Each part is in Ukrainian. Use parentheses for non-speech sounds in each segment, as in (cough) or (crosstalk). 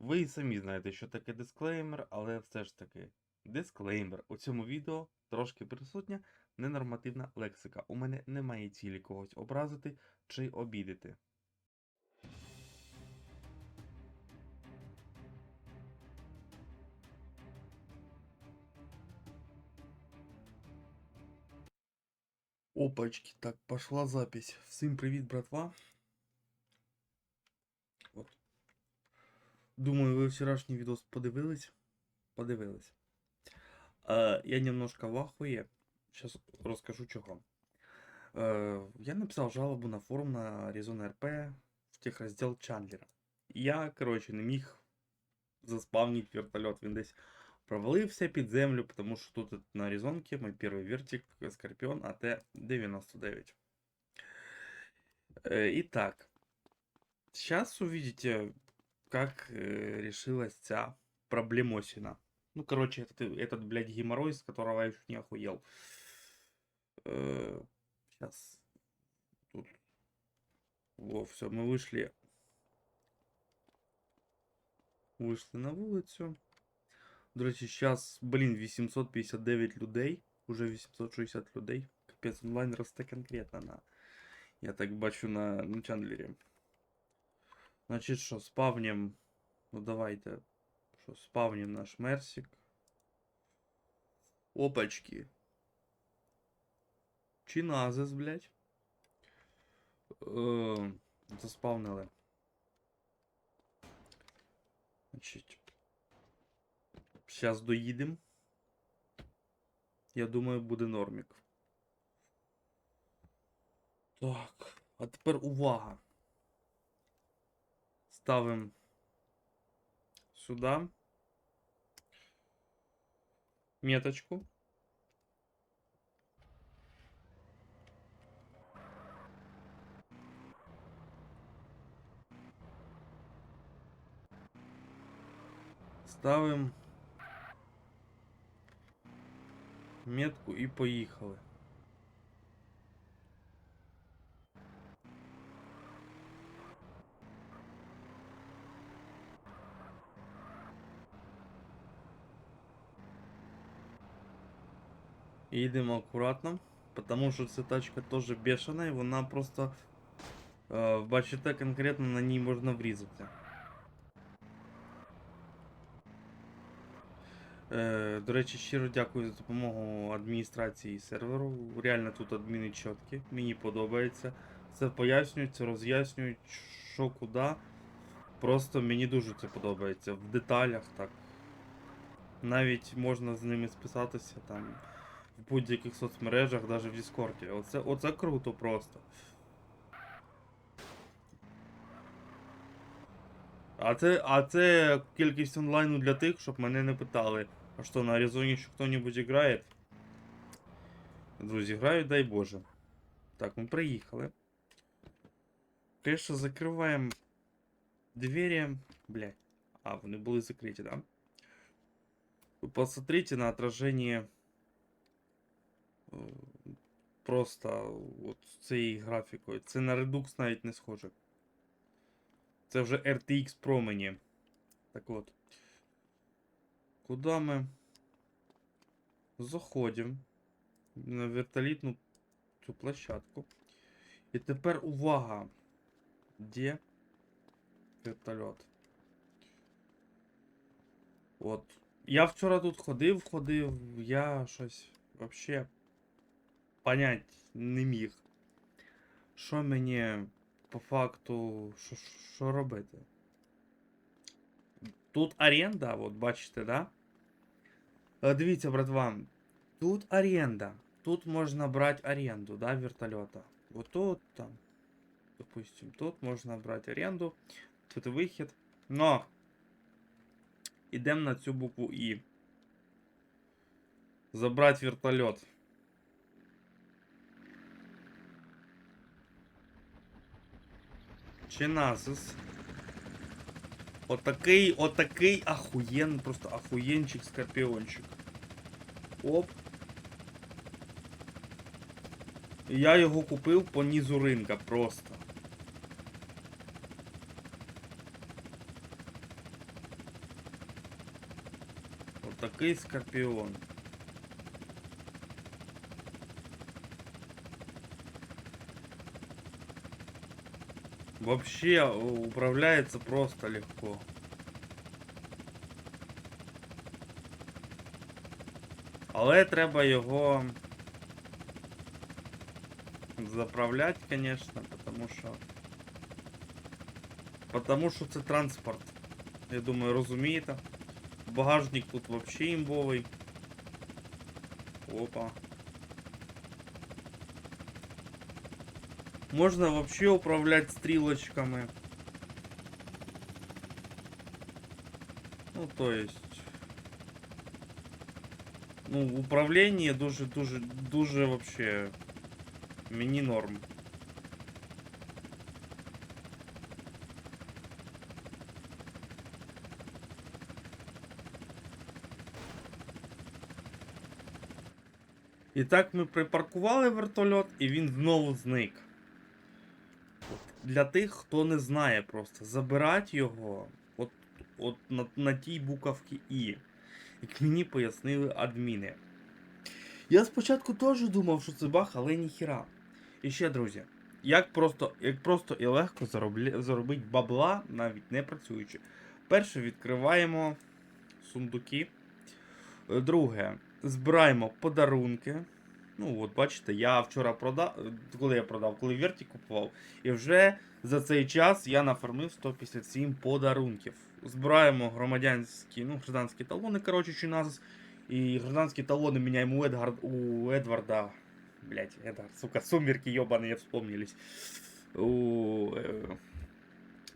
Ви і самі знаєте, що таке дисклеймер, але все ж таки. Дисклеймер. У цьому відео трошки присутня ненормативна лексика. У мене немає цілі когось образити чи обідати. Опачки, так, пошла запись. Всім привіт, братва. Думаю, ви вчорашній відос подивились. Подивились. Е, я немножко в ахує. Сейчас розкажу чого. Е, я написав жалобу на форум на Arizona RP в техрозділ Чандлера. Я, коротше, не міг заспавнити вертольот. Він десь провалився під землю, тому що тут на Аризонке мой первый вертик Скорпион АТ-99. Э, Итак, сейчас увидите, как э, решилась вся проблемосина. Ну, короче, этот, этот, блядь, геморрой, с которого я чуть не охуел. сейчас. Тут. Во, все, мы вышли. Вышли на вулицю. До речі, зараз, блін, 859 людей. Уже 860 людей. Капець онлайн росте конкретно на. Я так бачу на, на чандлері. Значить, що, спавнім. Ну давайте. Що, спавнім наш мерсик. Опачки. Чиназис, блядь. Е, заспавнили. Значить. Сейчас доїдемо. Я думаю, буде нормік. Так, а тепер увага. ставим сюда меточку. Ставим метку и поехали. Їдемо акуратно, тому що ця тачка теж бешена, і вона просто, е, бачите, конкретно на ній можна врізати. Е, до речі, щиро дякую за допомогу адміністрації серверу. Реально тут адміни чіткі, мені подобається. Все пояснюють, роз'яснюють, що куди. Просто мені дуже це подобається. В деталях так. Навіть можна з ними списатися там в будь-яких соцмережах, навіть в Діскорді. Оце, оце круто просто. А це, а це кількість онлайну для тих, щоб мене не питали. А що, на Аризоні ще хто-небудь грає? Друзі, грають, дай Боже. Так, ми приїхали. Конечно, закриваємо двері. Блядь. А, вони були закриті, да? Ви посмотрите на отражение просто от цієї графікою. Це на Redux навіть не схоже. Це вже RTX Pro мені. Так от. Куда ми заходимо на вертолітну цю площадку. І тепер увага. Де вертольот? От. Я вчора тут ходив, ходив, я щось вообще понять не міг. Що мені по факту, що, що робити? Тут оренда, от бачите, да? Е, Дивіться, братва, тут оренда. Тут можна брати оренду, да, вертольота. Вот тут там. Допустим, тут можна брати оренду. Тут вихід. Но. Ідемо на цю букву І. Забрати вертольот. Чи Насис. Отакий, отакий ахуєн, просто ахуєнчик скорпіончик. Оп. Я його купив по низу ринка просто. Отакий скорпіон. Вообще управляется просто легко. Але треба його заправляти, конечно, потому що. Потому що це транспорт. Я думаю, розумієте. Багажник тут вообще імбовий. Опа. Можна вообще управлять стрілочками. Ну, то есть. Ну, управління дуже, дуже, дуже вообще мені норм. І так ми припаркували вертольот, і він знову зник. Для тих, хто не знає просто, забирати його от, от на, на тій буковці І, як мені пояснили адміни. Я спочатку теж думав, що це баг, але ніхіра. І ще, друзі, як просто, як просто і легко заробити бабла, навіть не працюючи. Перше відкриваємо сундуки. Друге, збираємо подарунки. Ну, от бачите, я вчора продав. Коли я продав, коли Верті купував. І вже за цей час я нафармив 157 подарунків. Збираємо громадянські, ну, гражданські талони, коротше, чи нас. І гражданські талони міняємо у, Едгард, у Едварда. Блять, Эдвард, сука, сумерки ебаные вспомнились. У э,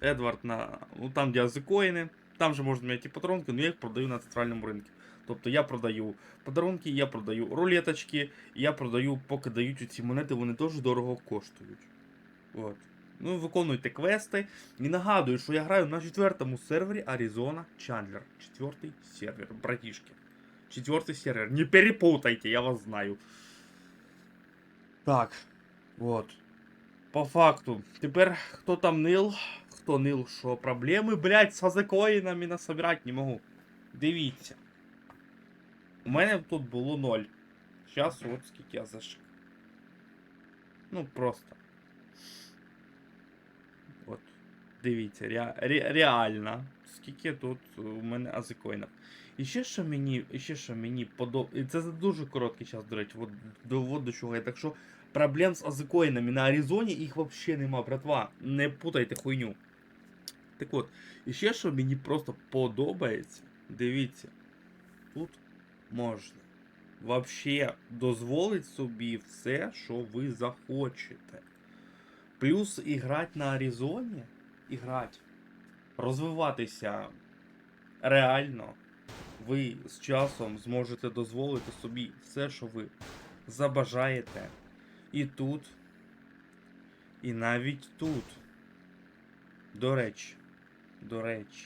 Эдвард на. Ну там, где азикоїни. Там же можна міняти патронки, але я їх продаю на центральному ринку. Тобто я продаю подарунки, я продаю рулеточки, я продаю, поки дають ці монети, вони теж дорого коштують. От. Ну, виконуйте квести. І нагадую, що я граю на четвертому сервері Arizona Chandler. Четвертий сервер, братішки. Четвертый сервер. Не перепутайте, я вас знаю. Так. Вот. По факту. Тепер хто там нил? Хто нил, що проблеми, блять, з азикоїнами насобирати не можу. Дивіться. У мене тут було 0. Зараз от скільки я зашив. Ну просто. От. Дивіться, ре, ре, реально. Скільки тут у мене азикоїнів. І ще що мені, ще що мені подобається. І це за дуже короткий час, до речі, от, до, от до чого я. Так що проблем з азикоїнами на Аризоні їх взагалі нема, братва. Не путайте хуйню. Так от, і ще що мені просто подобається. Дивіться. Тут можна вообще дозволить собі все, що ви захочете. Плюс іграти на Аризоні, іграти, розвиватися реально. Ви з часом зможете дозволити собі все, що ви забажаєте. І тут, і навіть тут. До речі, до речі.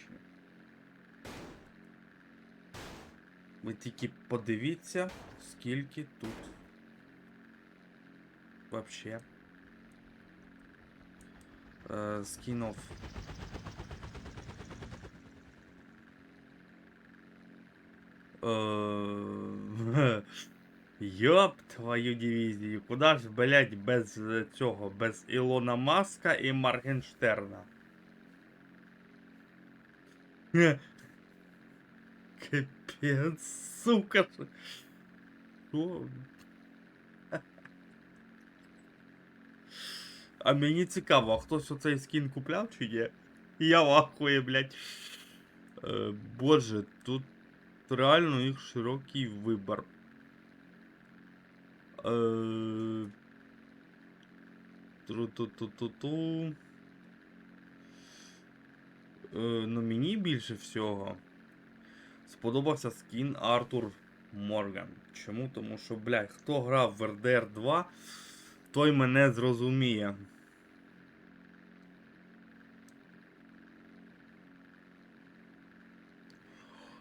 Ви тільки подивіться, скільки тут. Вообще. Е, скінов. Е, (laughs) Йоп твою дивізію. Куда ж, блять, без цього, без Ілона Маска і Маргенштерна? Хе. (laughs) Капець, сука. Що? А мені цікаво, а хтось оцей скін купляв чи ні? Я в ахуї, блядь. Е, боже, тут реально їх широкий вибір. Е, Тру-ту-ту-ту-ту. Е, Ну, мені більше всього сподобався скін Артур Морган. Чому? Тому що, блядь, хто грав в RDR 2, той мене зрозуміє.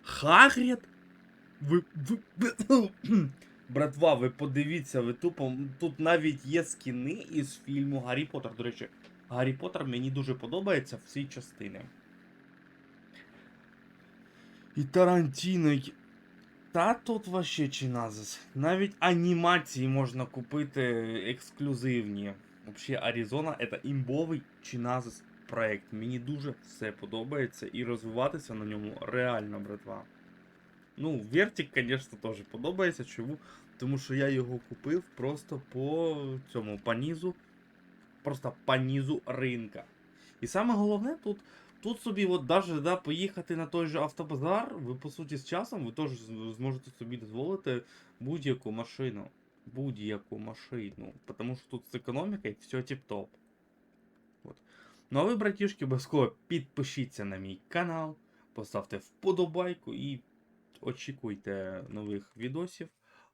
Хагрід? Ви, ви, ви, (clears throat) Братва, ви подивіться, ви тупо. Тут навіть є скіни із фільму Гаррі Поттер. До речі, Гаррі Поттер мені дуже подобається всі частини. І Тарантіно. й- Та тут вообще чиназис. Навіть анімації можна купити ексклюзивні. Вообще, Аризона це імбовий чиназис проект. Мені дуже все подобається і розвиватися на ньому реально, братва. Ну, Вертик, звісно, теж подобається. Чому? Тому що я його купив просто по цьому по. Просто по низу ринка. І саме головне тут. Тут собі, от даже да, поїхати на той же автобазар, ви по суті з часом ви теж зможете собі дозволити будь-яку машину. Будь-яку машину. Тому що тут з економікою все тип-топ. От. Ну а ви, братішки, обов'язково підпишіться на мій канал, поставте вподобайку і очікуйте нових відосів,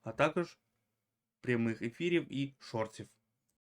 а також прямих ефірів і шортів.